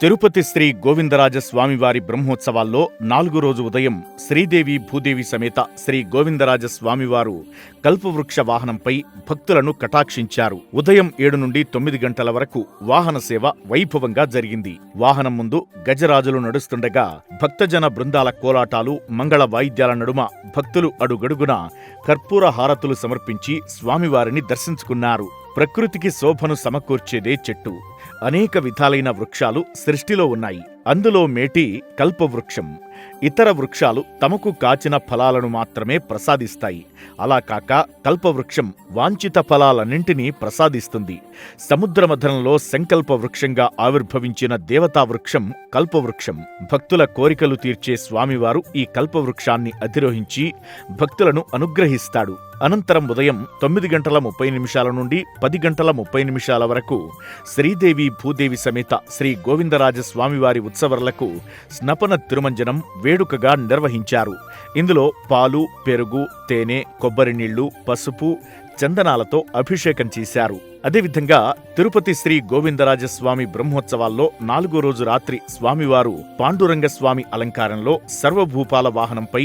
తిరుపతి శ్రీ గోవిందరాజ స్వామివారి బ్రహ్మోత్సవాల్లో నాలుగో రోజు ఉదయం శ్రీదేవి భూదేవి సమేత శ్రీ గోవిందరాజ స్వామివారు కల్పవృక్ష వాహనంపై భక్తులను కటాక్షించారు. ఉదయం ఏడు నుండి తొమ్మిది గంటల వరకు వాహన సేవ వైభవంగా జరిగింది. వాహనం ముందు గజరాజులు నడుస్తుండగా భక్తజన బృందాల కోలాటాలు మంగళ వాయిద్యాల నడుమ భక్తులు అడుగడుగున కర్పూర హారతులు సమర్పించి స్వామివారిని దర్శించుకున్నారు. ప్రకృతికి శోభను సమకూర్చేదే చెట్టు. అనేక విధాలైన వృక్షాలు సృష్టిలో ఉన్నాయి. అందులో మేటి కల్పవృక్షం. ఇతర వృక్షాలు తమకు కాచిన ఫలాలను మాత్రమే ప్రసాదిస్తాయి. అలా కాక కల్పవృక్షం వాంఛిత ఫలాలన్నింటినీ ప్రసాదిస్తుంది. సముద్రమథనంలో సంకల్ప వృక్షంగా ఆవిర్భవించిన దేవతా వృక్షం కల్పవృక్షం. భక్తుల కోరికలు తీర్చే స్వామివారు ఈ కల్పవృక్షాన్ని అధిరోహించి భక్తులను అనుగ్రహిస్తాడు. అనంతరం ఉదయం తొమ్మిది గంటల ముప్పై నిమిషాల నుండి పది గంటల ముప్పై నిమిషాల వరకు శ్రీదేవి భూదేవి సమేత శ్రీ గోవిందరాజ స్వామివారి ఉత్సవర్లకు స్నపన తిరుమంజనం వేడుకగా నిర్వహించారు. ఇందులో పాలు పెరుగు తేనె కొబ్బరి నీళ్ళు పసుపు చందనాలతో అభిషేకం చేశారు. అదేవిధంగా తిరుపతి శ్రీ గోవిందరాజస్వామి బ్రహ్మోత్సవాల్లో నాలుగో రోజు రాత్రి స్వామివారు పాండురంగ స్వామి అలంకారంలో సర్వభూపాల వాహనంపై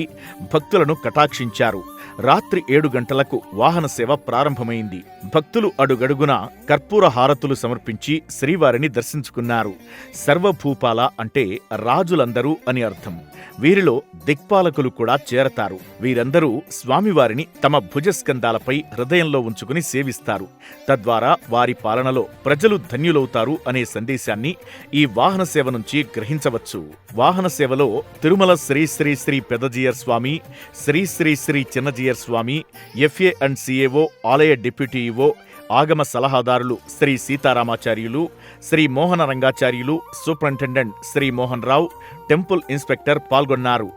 భక్తులను కటాక్షించారు. రాత్రి ఏడు గంటలకు వాహన సేవ ప్రారంభమైంది. భక్తులు అడుగడుగున కర్పూర హారతులు సమర్పించి శ్రీవారిని దర్శించుకున్నారు. సర్వభూపాల అంటే రాజులందరూ అని అర్థం. వీరిలో దిక్పాలకులు కూడా చేరతారు. వీరందరూ స్వామివారిని తమ భుజస్కందాలపై హృదయంలో ఉంచుకుని సేవిస్తారు. తద్వారా వారి పాలనలో ప్రజలు ధన్యులవుతారు అనే సందేశాన్ని ఈ వాహన సేవ నుంచి గ్రహించవచ్చు. వాహన సేవలో Tirumala Sri Sri Sri Pedajeeyar Swami Sri Sri Sri Chinnajeeyar Swami FA and CAO ఆలయ డిప్యూటీ ఈవో ఆగమ సలహాదారులు Sri Seetharamacharyulu Sri Mohana Rangacharyulu superintendent Sri Mohan Rao temple inspector పాల్గొన్నారు.